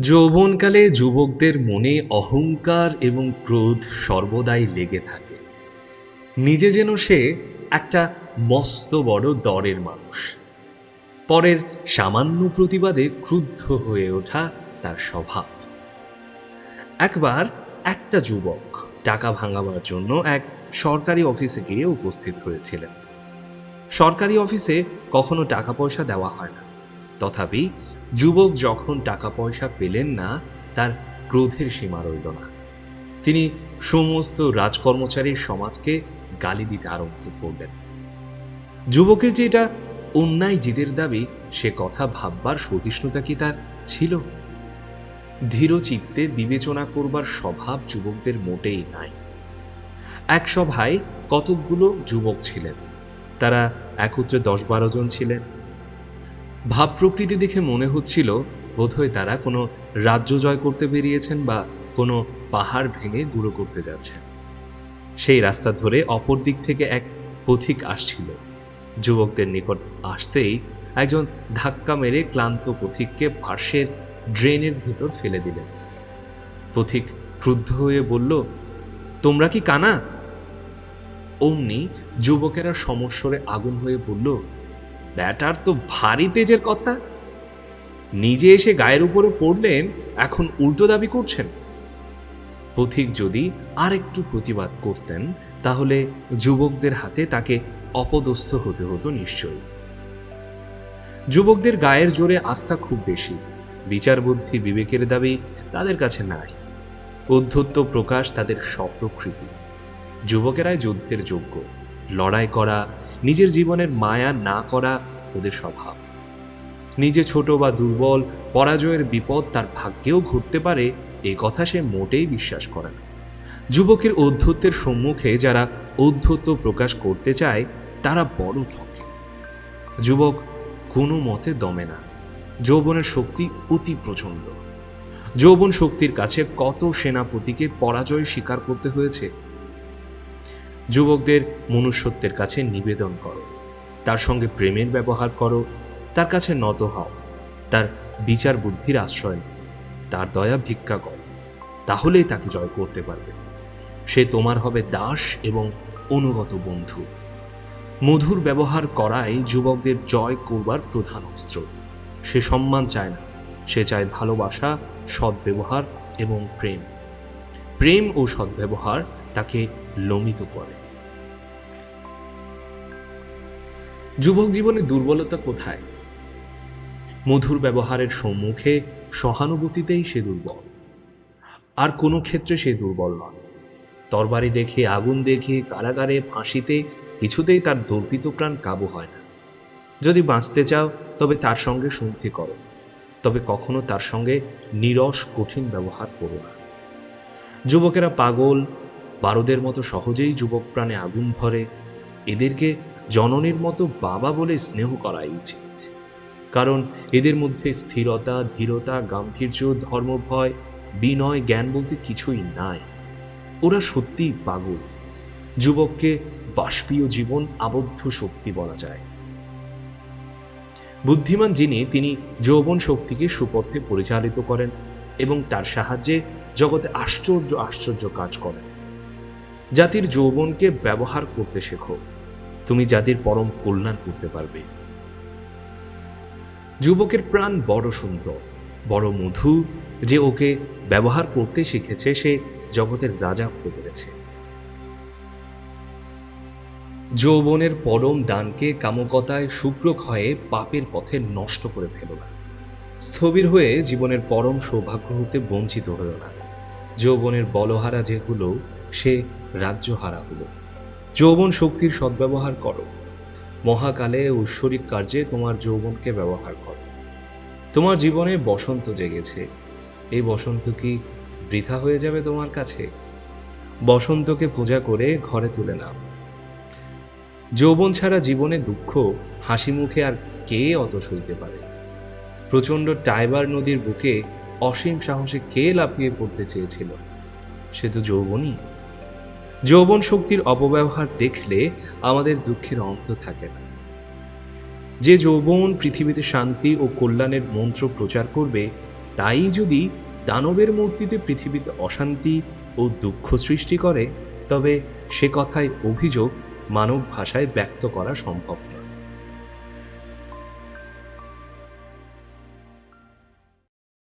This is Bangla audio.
যৌবনকালে যুবকদের মনে অহংকার এবং ক্রোধ সর্বদাই লেগে থাকে। নিজে যেন সে একটা মস্ত বড় দরের মানুষ। পরের সামান্য প্রতিবাদে ক্রুদ্ধ হয়ে ওঠা তার স্বভাব। একবার একটা যুবক টাকা ভাঙাবার জন্য এক সরকারি অফিসে গিয়ে উপস্থিত হয়েছিলেন। সরকারি অফিসে কখনো টাকা পয়সা দেওয়া হয় না। তথাপি যুবক যখন টাকা পয়সা পেলেন না, তার ক্রোধের সীমা রইল না। তিনি সমস্ত রাজকর্মচারীর সমাজকে গালি দিতে আরম্ভ করলেন। যুবকের যে এটা অন্যায় জিদের দাবি, সে কথা ভাববার সহিষ্ণুতা কি তার ছিল? ধীর চিত্তে বিবেচনা করবার স্বভাব যুবকদের মোটেই নাই। এক সভায় কতকগুলো যুবক ছিলেন। তারা একত্রে দশ বারো জন ছিলেন। ভাব প্রকৃতি দেখে মনে হচ্ছিল বোধহয় তারা কোনো রাজ্য জয় করতে বেরিয়েছেন বা কোনো পাহাড় ভেঙে গুঁড়ো করতে যাচ্ছেন। সেই রাস্তা ধরে অপর দিক থেকে এক পথিক আসছিল। যুবকদের নিকট আসতেই একজন ধাক্কা মেরে ক্লান্ত পথিককে পার্শ্বের ড্রেনের ভিতর ফেলে দিলেন। পথিক ক্রুদ্ধ হয়ে বলল, তোমরা কি কানা? অমনি যুবকেরা সমস্বরে আগুন হয়ে বলল ব্যাটার তো ভারী তেজের কথা। নিজে এসে গায়ের উপরে পড়লেন, এখন উল্টো দাবি করছেন। পথিক যদি আর একটু প্রতিবাদ করতেন, তাহলে যুবকদের হাতে তাকে অপদস্থ হতে হতো নিশ্চয়ই। যুবকদের গায়ের জোরে আস্থা খুব বেশি। বিচার বুদ্ধি বিবেকের দাবি তাদের কাছে নাই। অধ্যত্ত প্রকাশ তাদের স্বপ্রকৃতি। যুবকেরাই যুদ্ধের যোগ্য। লড়াই করা, নিজের জীবনের মায়া না করা ওদের স্বভাব। নিজে ছোট বা দুর্বল, পরাজয়ের বিপদ তার ভাগ্যেও ঘটতে পারে, এ কথা সে মোটেই বিশ্বাস করে না। যুবকের ঔদ্ধত্যের সম্মুখে যারা ঔদ্ধত্য প্রকাশ করতে চায়, তারা বড় ঠকে যুবক কোনো মতে দমে না। যৌবনের শক্তি অতি প্রচণ্ড। যৌবন শক্তির কাছে কত সেনাপতিকে পরাজয় স্বীকার করতে হয়েছে যুবকদের মনুষ্যত্বের কাছে নিবেদন করো। তার সঙ্গে প্রেমের ব্যবহার করো। তার কাছে নত হও। তার বিচার বুদ্ধির আশ্রয় নাও। তার দয়া ভিক্ষা করো। তাহলেই তাকে জয় করতে পারবে। সে তোমার হবে দাস এবং অনুগত বন্ধু। মধুর ব্যবহার করাই যুবকদের জয় করবার প্রধান অস্ত্র। সে সম্মান চায় না। সে চায় ভালোবাসা, সদ্ব্যবহার এবং প্রেম। প্রেম ও সদ্ব্যবহার তাকে লমিত করে। যুবক জীবনে দুর্বলতা কোথায়? মধুর ব্যবহারের সম্মুখে সহানুভূতিতেই সে দুর্বল। আর কোনো ক্ষেত্রে সে দুর্বল নয়। তরবারি দেখে, আগুন দেখে, কারাগারে, ফাঁসিতে কিছুতেই তার দর্পিত প্রাণ কাবু হয় না। যদি বাঁচতে চাও, তবে তার সঙ্গে সন্ধি করো। তবে কখনো তার সঙ্গে নিরস, কঠিন ব্যবহার করো না। যুবকেরা পাগল, বারোদের মতো সহজেই যুবক প্রাণে আগুন ভরে, এদেরকে জননীর মতো বাবা বলে স্নেহ করাই উচিত। কারণ এদের মধ্যে স্থিরতা, ধীরতা, গাম্ভীর্য, ধর্মভয়, বিনয়, জ্ঞান বলতে কিছুই নাই। ওরা সত্যিই পাগল। যুবককে বাষ্পীয় জীবন, আবদ্ধ শক্তি বলা যায়। বুদ্ধিমান যিনি, তিনি যৌবন শক্তিকে সুপথে পরিচালিত করেন। এবং তার সাহায্যে জগতে আশ্চর্য আশ্চর্য কাজ করেন জাতির যৌবনকে ব্যবহার করতে শেখো। তুমি জাতির পরম কল্যাণ করতে পারবে। যুবকের প্রাণ বড় সুন্দর, বড় মধু যে ওকে ব্যবহার করতে শিখেছে, সে জগতের রাজা হতে পেরেছে। যৌবনের পরম দানকে কামকতায় শুক্র ক্ষয়ে পাপের পথে নষ্ট করে ফেলো না। স্থবির হয়ে জীবনের পরম সৌভাগ্য হতে বঞ্চিত হলো না। যৌবনের বলহারা যে হলো, সে রাজ্যহারা হলো। যৌবন শক্তির সদ্ব্যবহার করো। মহাকালে ঐশ্বরিক কার্যে তোমার যৌবনকে ব্যবহার করো। তোমার জীবনে বসন্ত জেগেছে। এই বসন্ত কি বৃথা হয়ে যাবে তোমার কাছে? বসন্তকে পূজা করে ঘরে তুলে নাও। যৌবন ছাড়া জীবনে দুঃখ, হাসি মুখে আর কে অত সইতে পারে? প্রচণ্ড টাইবার নদীর বুকে অসীম সাহসে কে লাফিয়ে পড়তে চেয়েছিল? সে তো যৌবনই। যৌবন শক্তির অপব্যবহার দেখলে আমাদের দুঃখের অন্ত থাকে না। যে যৌবন পৃথিবীতে শান্তি ও কল্যাণের মন্ত্র প্রচার করবে, তাই যদি দানবের মূর্তিতে পৃথিবীতে অশান্তি ও দুঃখ সৃষ্টি করে, তবে সে কথায় অভিযোগ মানব ভাষায় ব্যক্ত করা সম্ভব